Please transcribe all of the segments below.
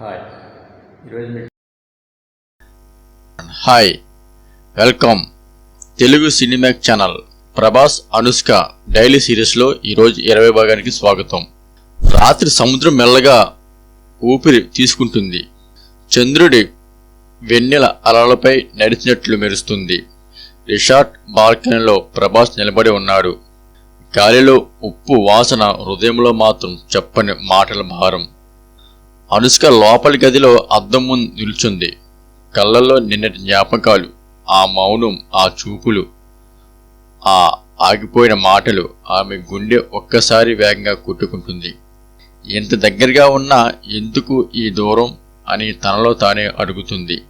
Hi. ఈరోజు hi. Welcome. Telugu cinema channel Prabhas Anushka daily సిరీస్లో ఈరోజు ఇరవై భాగానికి స్వాగతం. రాత్రి సముద్రం మెల్లగా ఊపిరి తీసుకుంటుంది. చంద్రుడి వెన్నెల అలలపై నడిచినట్లు మెరుస్తుంది. రిషార్ట్ బాల్కనీలో ప్రభాస్ నిలబడి ఉన్నాడు. గాలిలో ఉప్పు వాసన హృదయంలో మాత్రం చెప్పని మాటల భారం. అనుష్క లోపలి గదిలో అద్దం ముందు నిల్చుంది. కళ్ళల్లో నిన్నటి జ్ఞాపకాలు ఆ మౌనం ఆ చూపులు ఆ ఆగిపోయిన మాటలు ఆమె గుండె ఒక్కసారి వేగంగా కొట్టుకుంటుంది. ఎంత దగ్గరగా ఉన్నా ఎందుకు ఈ దూరం అని తనలో తానే అడుగుతుంది.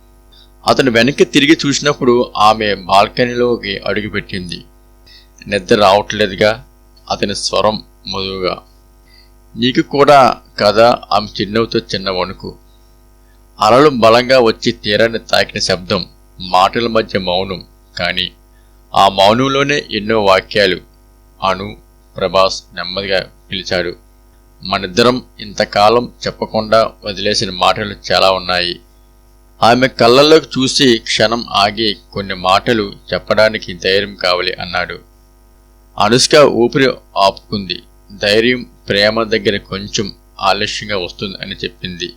అతను వెనక్కి తిరిగి చూసినప్పుడు ఆమె బాల్కనీలోకి అడుగుపెట్టింది. నిద్ర రావట్లేదుగా అతని స్వరం మృదువుగా నీకు కూడా కదా ఆమె చిరునవ్వుతో చిన్న వణుకు. అలలు బలంగా వచ్చి తీరాన్ని తాకిన శబ్దం మాటల మధ్య మౌనం. కానీ ఆ మౌనంలోనే ఎన్నో వాక్యాలు అను ప్రభాస్ నెమ్మదిగా పిలిచాడు. మనిద్దరం ఇంతకాలం చెప్పకుండా వదిలేసిన మాటలు చాలా ఉన్నాయి. ఆమె కళ్ళల్లోకి చూసి క్షణం ఆగి కొన్ని మాటలు చెప్పడానికి ధైర్యం కావాలి అన్నాడు. అనుష్క ఊపిరి ఆపుకుంది. ధైర్యం ప్రేమ దగ్గర కొంచెం ఆలస్యంగా వస్తుంది అని చెప్పింది.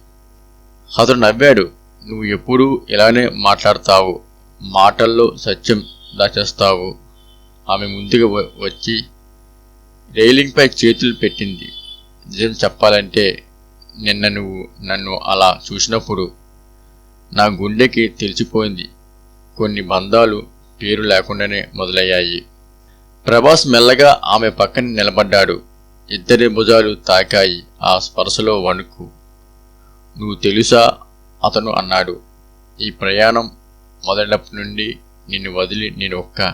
అతడు నవ్వాడు నువ్వు ఎప్పుడూ ఇలానే మాట్లాడతావు మాటల్లో సత్యం దాచేస్తావు. ఆమె ముందుగా వచ్చి రైలింగ్పై చేతులు పెట్టింది. నిజం చెప్పాలంటే నిన్న నువ్వు నన్ను అలా చూసినప్పుడు నా గుండెకి తెలిసిపోయింది. కొన్ని బంధాలు పేరు లేకుండానే మొదలయ్యాయి. ప్రభాస్ మెల్లగా ఆమె పక్కన నిలబడ్డాడు. ఇద్దరి భుజాలు తాకాయి ఆ స్పర్శలో వణుకు. నువ్వు తెలుసా? అతను అన్నాడు. ఈ ప్రయాణం మొదలప్పటి నుండి నిన్ను వదిలి నేను ఒక్క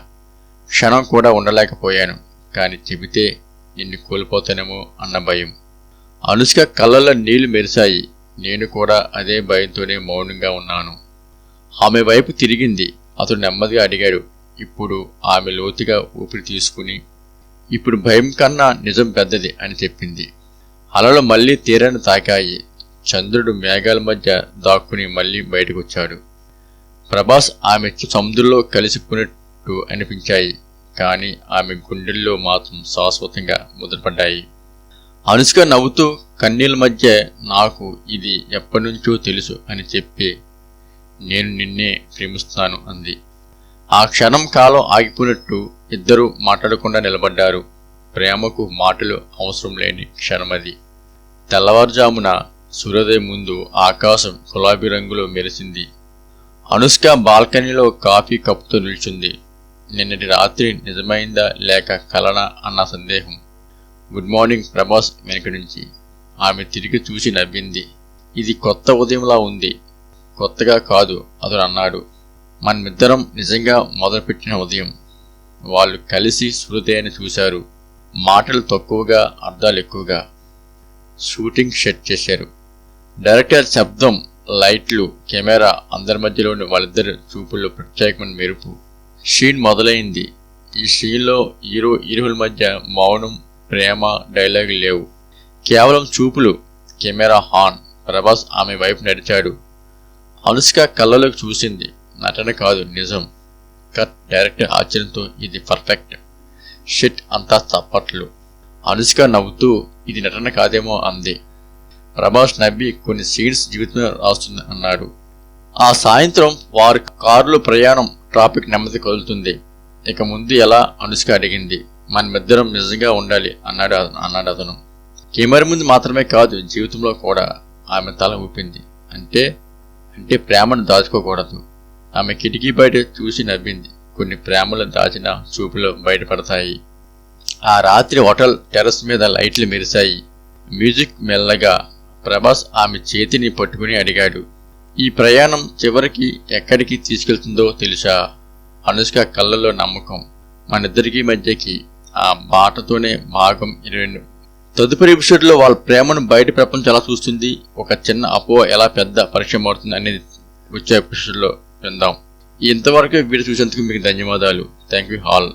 క్షణం కూడా ఉండలేకపోయాను కానీ చెబితే నిన్ను కోల్పోతానేమో అన్న భయం. అనుష్క కళ్ళల్లో నీళ్ళు మెరిశాయి. నేను కూడా అదే భయంతోనే మౌనంగా ఉన్నాను. ఆమె వైపు తిరిగింది. అతడు నెమ్మదిగా అడిగాడు. ఇప్పుడు ఆమె లోతుగా ఊపిరి తీసుకుని ఇప్పుడు భయం కన్నా నిజం పెద్దది అని చెప్పింది. అలలు మళ్ళీ తీరాన్ని తాకాయి. చంద్రుడు మేఘాల మధ్య దాక్కుని మళ్ళీ బయటకొచ్చాడు. ప్రభాస్ ఆమె సముద్రంలో కలిసిపోయినట్టు అనిపించాయి. కానీ ఆమె గుండెల్లో మాత్రం శాశ్వతంగా ముద్రపడ్డాయి. అనుష్క నవ్వుతూ కన్నీళ్ళ మధ్య నాకు ఇది ఎప్పటినుంచో తెలుసు అని చెప్పి నేను నిన్నే ప్రేమిస్తాను అంది. ఆ క్షణం కాలం ఆగిపోయినట్టు ఇద్దరూ మాట్లాడకుండా నిలబడ్డారు. ప్రేమకు మాటలు అవసరం లేని క్షణమది తెల్లవారుజామున సూర్యోదయం ముందు ఆకాశం గులాబీ రంగులో మెరిసింది. అనుష్క బాల్కనీలో కాఫీ కప్పుతో నిల్చుంది. నిన్నటి రాత్రి నిజమైందా లేక కలనా అన్న సందేహం. గుడ్ మార్నింగ్ ప్రభాస్ వెనక నుంచి. ఆమె తిరిగి చూసి నవ్వింది. ఇది కొత్త ఉదయంలా ఉంది. కొత్తగా కాదు అతడు అన్నాడు. మనమిద్దరం నిజంగా మొదలుపెట్టిన ఉదయం. వాళ్ళు కలిసి సూర్యోదయాన్ని చూశారు. మాటలు తక్కువగా అర్థాలు ఎక్కువగా షూటింగ్ సెట్ చేశారు. డైరెక్టర్ శబ్దం లైట్లు కెమెరా అందరి మధ్యలోని వాళ్ళిద్దరి చూపుల్లో ప్రత్యేకమైన మెరుపు. షీన్ మొదలైంది. ఈ షీన్లో హీరో హీరోల మధ్య మౌనం ప్రేమ డైలాగ్ లేవు. కేవలం చూపులు కెమెరా హాన్ ప్రభాస్ ఆమె వైపు నడిచాడు. అనుష్క కళ్ళలోకి చూసింది. నటన కాదు నిజం. కట్ డైరెక్టర్ ఆశ్చర్యంతో ఇది పర్ఫెక్ట్ షిట్ అంతా చప్పట్లు. అనుష్క నవ్వుతూ ఇది నటన కాదేమో అంది. ప్రభాస్ నవ్వి కొన్ని సీన్స్ జీవితంలో రాస్తుంది అన్నాడు. ఆ సాయంత్రం వారు కారులో ప్రయాణం ట్రాఫిక్ నెమ్మది కదులుతుంది. ఇక ముందు ఎలా? అనుష్క అడిగింది. మనమిద్దరం నిజంగా ఉండాలి అన్నాడు అతను- అన్నాడు అతను. కెమెరా ముందు మాత్రమే కాదు జీవితంలో కూడా. ఆమె తల ఊపింది. అంటే అంటే ప్రేమను దాచుకోకూడదు. ఆమె కిటికీ బయట చూసి నవ్వింది. కొన్ని ప్రేమలు దాచిన చూపులు బయటపడతాయి. ఆ రాత్రి హోటల్ టెర్రస్ మీద లైట్లు మెరిశాయి. మ్యూజిక్ మెల్లగా ప్రభాస్ ఆమె చేతిని పట్టుకుని అడిగాడు ఈ ప్రయాణం చివరికి ఎక్కడికి తీసుకెళ్తుందో తెలుసా? అనుష్క కళ్ళలో నమ్మకం. మనిద్దరికీ మధ్యకి ఆ బాటతోనే భాగం ఇరవై తదుపరి ఎపిసోడ్లో వాళ్ళ ప్రేమను బయట ప్రపంచం ఎలా చూస్తుంది? ఒక చిన్న అపో ఎలా పెద్ద పరిచయం అవుతుంది? అనేది వచ్చే ఎపిసోడ్లో విందాం. ఇంతవరకు వీడియో చూసేందుకు మీకు ధన్యవాదాలు. Thank you hall